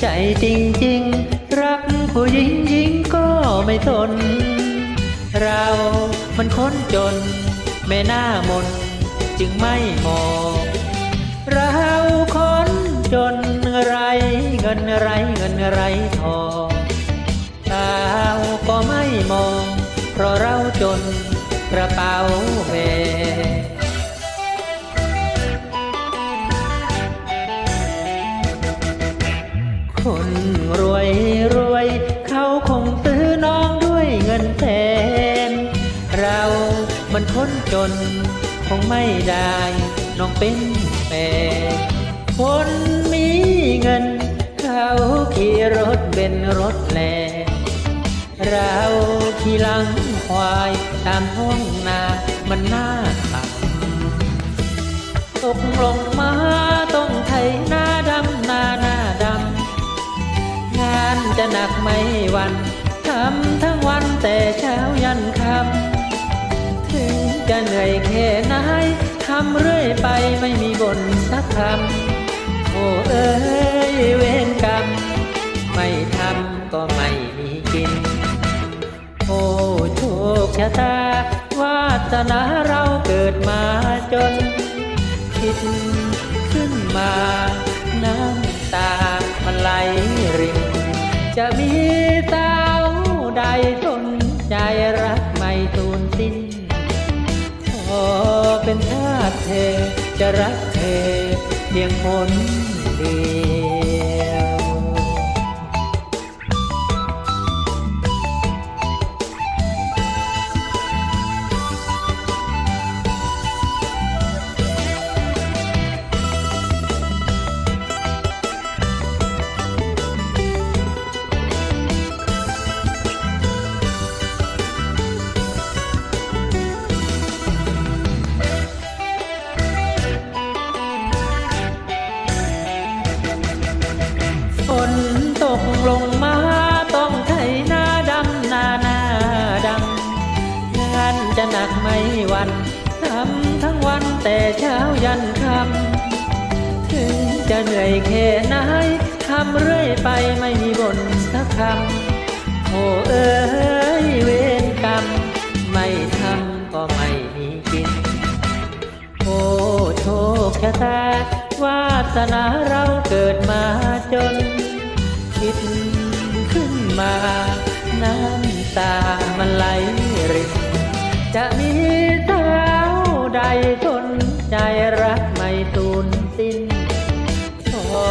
ใจจริงๆ รักผู้หญิงหญิงก็ไม่ทนเรามันคนจนแม่หน้ามน จึงไม่มองเราคนจนไรเงินไรเงินไรทองดาวก็ไม่มอง เพราะเราจนกระเป๋าแบก คนรวยรวย เขาคงซื้อน้องด้วยเงินแสน เรามันคนจน คงไม่ได้ น้องเป็นแฟนคนมีเงิน เขาขี่รถเป็นรถแลเราขี่หลังควายตามท้องนา มันน่าขับตกลงมา จะหนักไม่วันทำทั้งวันแต่เช้ายันค่ำถึงจะเหนื่อยแค่ไหนทำเรื่อยไปไม่มีบ่นสักคำโอ้เอ้ยเวรกรรมไม่ทำก็ไม่มีกิน โอ้โชคชะตาวาสนาเราเกิดมาจน คิดขึ้นมา จะมีสาวใดสนใจรักไม่สูญสิ้นขอเป็นทาสเธอจะรักเธอเพียงคนเดียวากไม่วันทำทั้งวันแต่เช้ายันค่ำถึงจะเหนื่อยแค่ไหนทำเรื่อยไปไม่มีบ่นสักคำโอ้เอ้ยเวรกรรม ไม่ทำก็ไม่มีกิน โอ้โชคชะตาวาสนาเราเกิดมาจน คิดขึ้นมา น้ำตามันไหล จะมีสาวใดทนใจรักไม่สูนสิ้นขอ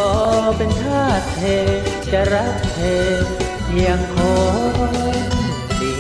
เป็นทาสเธอจะรักเธอเพียงคนดี